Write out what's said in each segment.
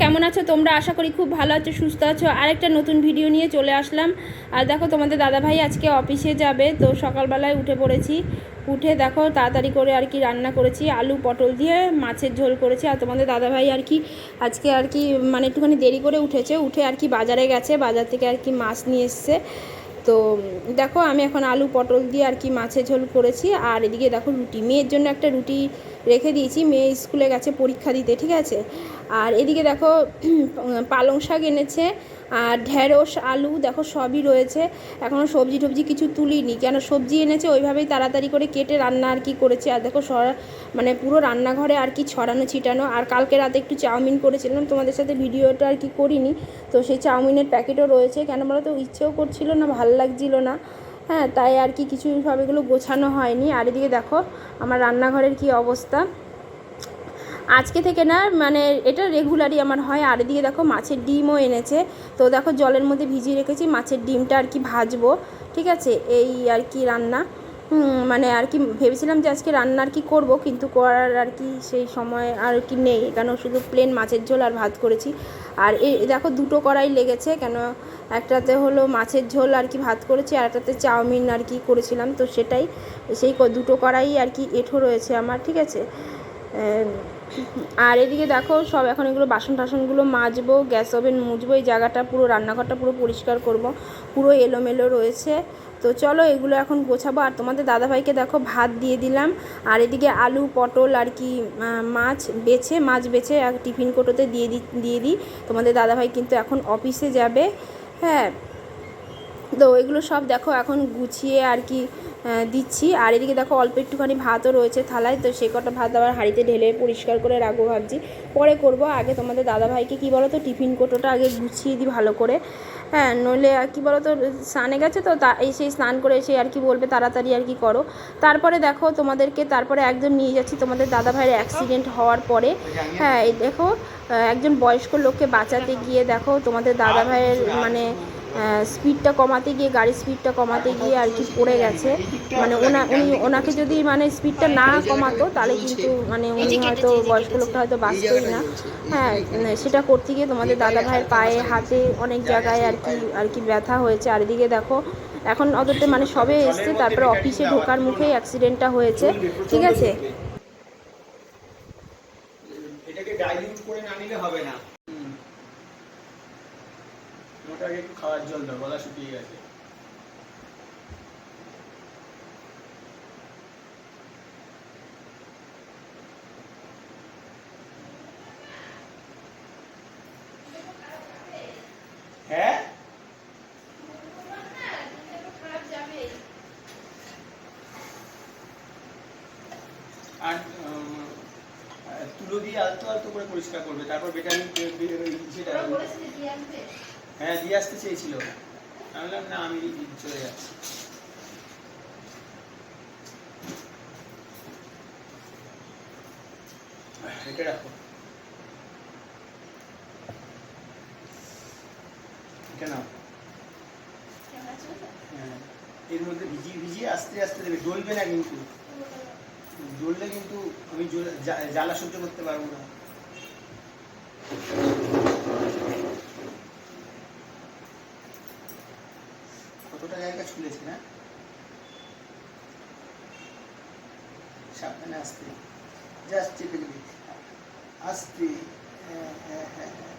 কেমন আছো? তোমরা আশা করি খুব ভালো আছো, সুস্থ আছো। আরেকটা নতুন ভিডিও নিয়ে চলে আসলাম। আর দেখো, তোমাদের দাদাভাই আজকে অফিসে যাবে, তো সকালবেলায় উঠে পড়েছি। উঠে দেখো, তাড়াতাড়ি করে আর কি রান্না করেছি, আলু, পটল দিয়ে মাছের ঝোল করেছি। আর তোমাদের দাদাভাই আর কি আজকে আর কি মানে একটুখানি দেরি করে উঠেছে, উঠে আর কি বাজারে গেছে, বাজার থেকে আর কি মাছ নিয়ে এসছে। তো দেখো আমি এখন আলু, পটল দিয়ে আর কি মাছের ঝোল করেছি। আর এদিকে দেখো রুটি। মেয়ের জন্য একটা রুটি রেখে দিয়েছি। মেয়ে স্কুলে গেছে পরীক্ষা দিতে, ঠিক আছে? আর এদিকে দেখো পালং শাক এনেছে। আর ঢেঁড়স, আলু, দেখো সবই রয়েছে। এখনও সবজি টবজি কিছু তুলিনি। কেন সবজি এনেছে, ওইভাবেই তাড়াতাড়ি করে কেটে রান্না আর কি করেছে। আর দেখো মানে পুরো রান্নাঘরে আর কি ছড়ানো, ছিটানো। আর কালকে রাতে একটু চাউমিন করেছিলাম, তোমাদের সাথে ভিডিওটা আর কি করিনি। তো সেই চাউমিনের প্যাকেটও রয়েছে। কেন বলো তো, ইচ্ছেও করছিল না, ভালো লাগছিল না। হ্যাঁ তাই আর কি কিছু সব এগুলো গোছানো হয়নি। আর এদিকে দেখো, আমার রান্নাঘরের কি অবস্থা। আজকে থেকে না মানে এটা রেগুলারই আমার হয়। আর এদিকে দেখো মাছের ডিমও এনেছে। তো দেখো জলের মধ্যে ভিজিয়ে রেখেছি, মাছের ডিমটা আর কি ভাজবো, ঠিক আছে? এই আর কি রান্না। মানে আর কি ভেবেছিলাম যে আজকে রান্না আর কি করব, কিন্তু করার আর কি সেই সময় আর কি নেই। কেন শুধু প্লেন মাছের ঝোল আর ভাত করেছি। আর এই দেখো দুটো কড়াই লেগেছে, কেন একটাতে হলো মাছের ঝোল আর কি ভাত করেছি, আর একটাতে চাউমিন আর কি করেছিলাম। তো সেটাই, সেই দুটো কড়াই আর কি এঁঠো রয়েছে আমার, ঠিক আছে? আর এদিকে দেখো, সব এখন এগুলো বাসন টাসনগুলো মাজবো, গ্যাস ওভেন মুজবো, এই জায়গাটা পুরো, রান্নাঘরটা পুরো পরিষ্কার করব, পুরো এলোমেলো রয়েছে। তো চলো এগুলো এখন গোছাবো। আর তোমাদের দাদাভাইকে দেখো, ভাত দিয়ে দিলাম। আর এদিকে আলু, পটল আর কি মাছ বেছে মাছ বেছে টিফিন কোটোতে দিয়ে দিই দিয়ে দিই। তোমাদের দাদাভাই কিন্তু এখন অফিসে যাবে। হ্যাঁ তো এগুলো সব দেখো এখন গুছিয়ে আর কি দিচ্ছি। আর এদিকে দেখো অল্প একটুখানি ভাতও রয়েছে থালায়, তো সে কটা ভাত আবার হাঁড়িতে ঢেলে পরিষ্কার করে রাখব ভাবছি। পরে করব আগে তোমাদের দাদাভাইকে, কী বলো তো টিফিন কোটোটা আগে গুছিয়ে দিই ভালো করে। হ্যাঁ নইলে আর কী বলো তো স্নানে গেছে তো তা, এই সেই স্নান করে এসে আর কি বলবে, তাড়াতাড়ি আর কি করো। তারপরে দেখো তোমাদেরকে তারপরে একদম নিয়ে যাচ্ছি তোমাদের দাদাভাইয়ের অ্যাক্সিডেন্ট হওয়ার পরে। হ্যাঁ দেখো একজন বয়স্ক লোককে বাঁচাতে গিয়ে দেখো তোমাদের দাদাভাইয়ের মানে স্পিডটা কমাতে গিয়ে গাড়ির স্পিডটা কমাতে গিয়ে আর কি পড়ে গেছে। মানে ওনা উনি ওনাকে যদি মানে স্পিডটা না কমাতো তাহলে কিন্তু মানে উনি হয়তো বয়স্ক লোকটা হয়তো বাঁচতই না। হ্যাঁ সেটা করতে গিয়ে তোমাদের দাদা ভাইয়ের পায়ে হাতে অনেক জায়গায় আর কি আর কি ব্যথা হয়েছে। আর এদিকে দেখো এখন অতটা মানে সবে এসছে তারপরে অফিসে ঢোকার মুখেই অ্যাক্সিডেন্টটা হয়েছে। ঠিক আছে? এটাকে ডাইলিউট করে না নিলে হবে না। ওটাকে একটু খাওয়ার জল গলা শুকিয়ে গেছে। হ্যাঁ? তুলো দিয়ে আলতো আলতো করে পরিষ্কার করবে, তারপর বেটারিন সেটা হ্যাঁ দিয়ে আসতে চেয়েছিল। আমি বললাম, না, আমি চলে যাচ্ছি। এটা রাখো। এটা নাও। হ্যাঁ এর মধ্যে ভিজিয়ে ভিজিয়ে আস্তে আস্তে দেবে। জ্বলবে না কিন্তু। জ্বললে কিন্তু আমি জ্বালা সহ্য করতে পারব না। কতটা না সাবধানে আসতে। জাস্ট চেপে দিবি। আসতে হ্যাঁ হ্যাঁ হ্যাঁ হ্যাঁ।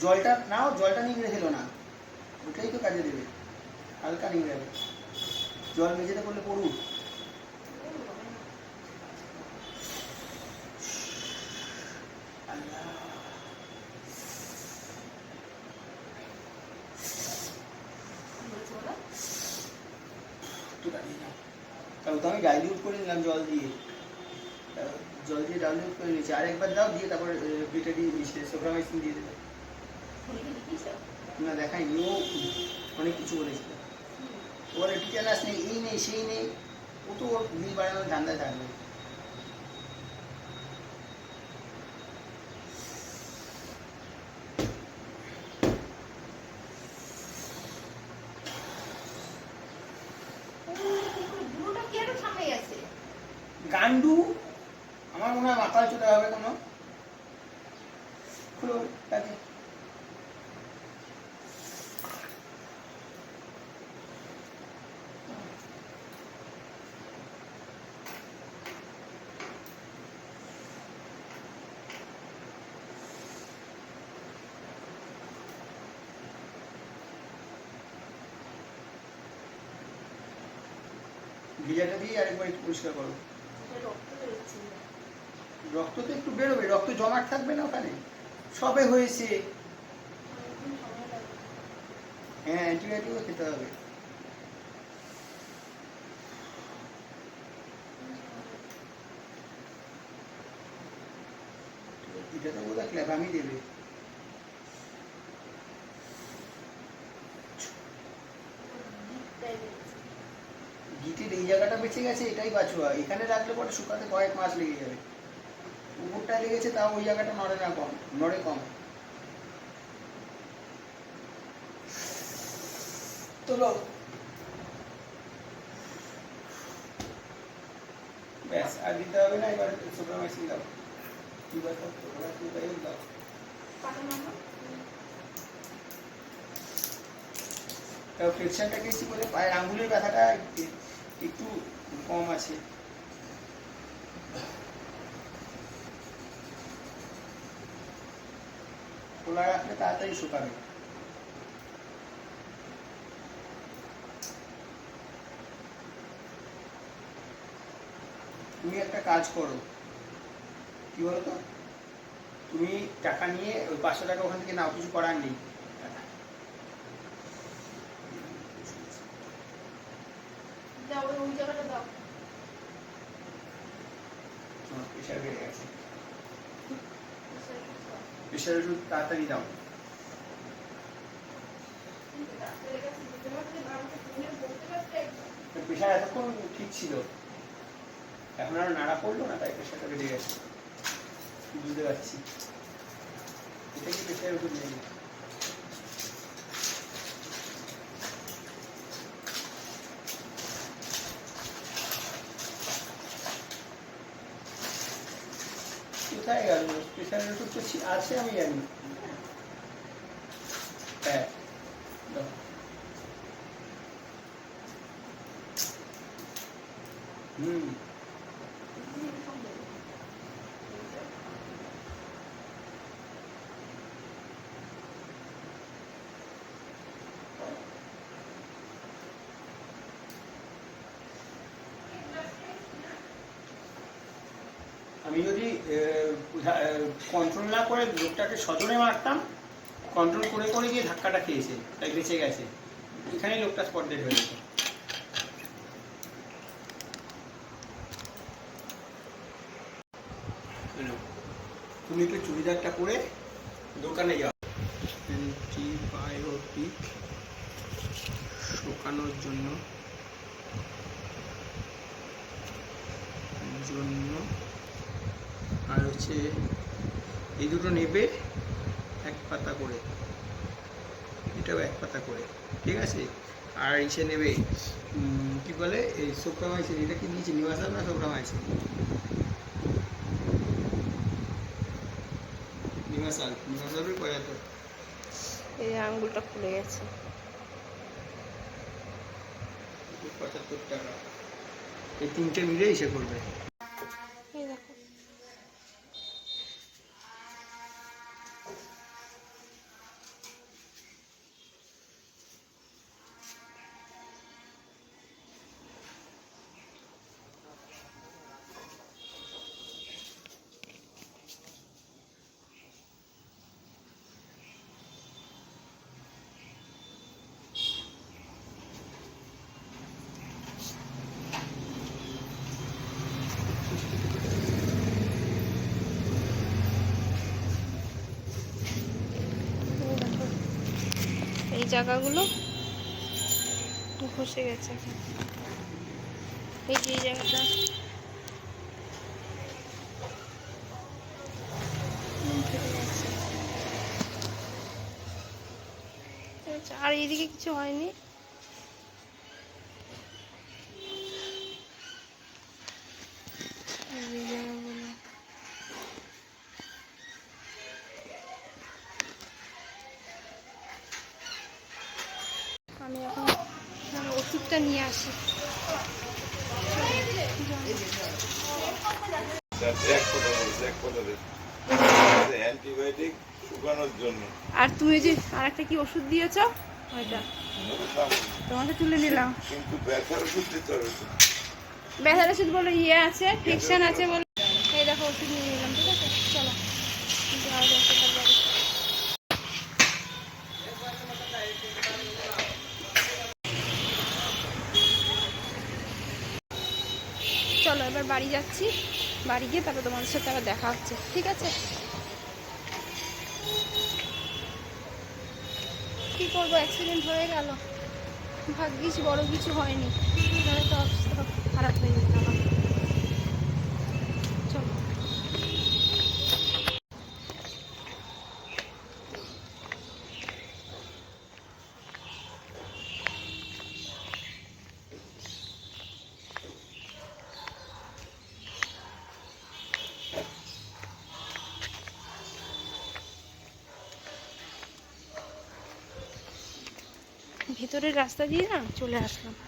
জলটা নাও, জলটা নিংড়ে খেলো না। ওটাই তো কাজে দেবে। হালকা নিংড়াবে জল মেঝেতে পড়লে পড়ুক আল্লাহ একটু দাঁড়িয়ে যাও তাহলে তো আমি ডাইলিউট করে নিলাম জল দিয়ে তা জল দিয়ে ডাইলিউট করে নিয়েছি আর একবার দাও দিয়ে তারপর ব্রিটাডি মিশিয়ে সোফ্রামাইসিন দিয়ে দেবে না দেখাইনি ও অনেক কিছু বলেছিল ওর টিচার নেই এই নেই সেই নেই ও তো ওর বিল বাড়ানোর ধান্দায় থাকবে গান্ডু আমার মনে হয় মাথায় চলে হবে কোনো। খুলো কাজে ভিজাটা দিয়ে আরেকবার একটু পরিষ্কার করো। রক্ত তো একটু বেরোবে, রক্ত জমাট থাকবে না ওখানে? সবে হয়েছে। হ্যাঁ অ্যান্টিবায়োটিকও খেতে হবে। এটা তো বোধহয় ক্ল্যাবামি দেবে গিটের এই জায়গাটা বেঁচে গেছে এটাই বাঁচুয়া এখানে রাখলে পরে শুকাতে কয়েক মাস লেগে যাবে। উপরটায় লেগেছে তাও ওই জায়গাটা নড়ে না কম নড়ে কম। তোলো। ব্যাস আর দিতে হবে না এবার সুপার মেশিন দাও। কি ব্যাপার তোমরা কি তাই দাও। তাও গেছি বলে পায়ের আঙ্গুলের ব্যথাটা একটু- কম আছে। খোলা রাখলে তাড়াতাড়ি শুকাবে। তুমি একটা কাজ করো। কি বলো তো তুমি টাকা নিয়ে ওই পাঁচশো টাকা ওখান থেকে নাও, কিছু করার নেই তোমার প্রেশার বেড়ে গেছে প্রেশার ওষুধ তাড়াতাড়ি দাও। প্রেশার এতক্ষণ ঠিক ছিল। এখন আর নাড়া পড়ল না, তাই প্রেশারটা বেড়ে গেছে। বুঝতে পারছি। এটা কি প্রেশার ওষুধ নেই? কোথায় গেল? প্রেশার ওষুধ তো আছে আমি জানি। হ্যাঁ দাও। হুম আমি যদি কন্ট্রোল না করে লোকটাকে সজনে মারতাম কন্ট্রোল করে করে গিয়ে ধাক্কাটা খেয়েছে, তাই বেঁচে গেছে এখানেই লোকটা স্পট ডেড হয়ে হলো। তুমি একটু চুড়িদারটা পরে দোকানে যাও অ্যান্টিবায়োটিক শুকানোর জন্য জন্য আর হচ্ছে এই দুটো নেবে এক পাতা করে। এটাও এক পাতা করে ঠিক আছে? আর ইসে নেবে কি বলে? এই সোপ্রামাইসিন এটা কি দিয়েছে নিবাসাল না সোপ্রামাইসিন নিবাসাল নিবাসালের কয়াত এই আঙ্গুলটা খুলে গেছে। পঁচাত্তর টাকা। এই তিনটে মিলে ইসে করবে এই দেখো এই দেখো। এই জায়গাগুলো ঘষে গেছে। এই যে এই জায়গাটা। আর এইদিকে কিছু হয়নি। আমি এখন আমি ওষুধটা নিয়ে আসি। আর তুমি যে আর একটা কি ওষুধ দিয়েছ? ওইটা। তোমাকে তুলে নিলাম। কিন্তু ব্যথার ওষুধ দিতে হবে ব্যথার ওষুধ বলে ইয়ে আছে ফিকশন আছে বলে। এই দেখো ওষুধ নিয়ে নিলাম ঠিক আছে? চলো। যাওয়া এবার বাড়ি। যাচ্ছি। বাড়ি গিয়ে তারপর তোমাদের সাথে আবার দেখা হচ্ছে, ঠিক আছে? কি করব অ্যাক্সিডেন্ট হয়ে গেল। ভাগ্যিস বড় কিছু হয়নি। তাহলে তো অবস্থা খারাপ হয়ে যেত আমার চলো ভেতরের রাস্তা দিয়ে না চলে আসলাম। বাড়ি দিয়ে যাব মেয়ে আসেনি। চলে এসছে মেয়ে এসছে না আমি ফোন করেছিলাম হ্যাঁ বলল যে স্কুলেই আটকে রয়েছে ওটা আটকে মানে দাদুকে আটকে রেখেছে কোনো একটা বাচ্চার জন্য বা কিছু একটা কেসে ওই নিয়ে দাদু বিরক্ত হয়ে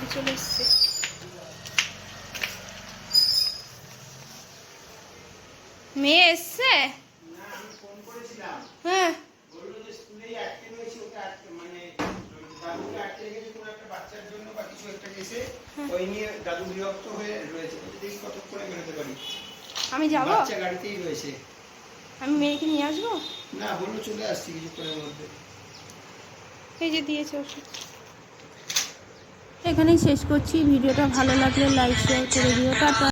রয়েছে বলছে, দেখি কতক্ষণে বেরোতে পারি আমি যাব? গাড়িতেই রয়েছে আমি মেয়েকে নিয়ে আসব? না বলল চলে আসছি কিছুক্ষণের মধ্যে এই যে দিয়েছে ওষুধ। এখানেই শেষ করছি। ভিডিওটা ভালো লাগলে লাইক শেয়ার করে দিও। টাটা।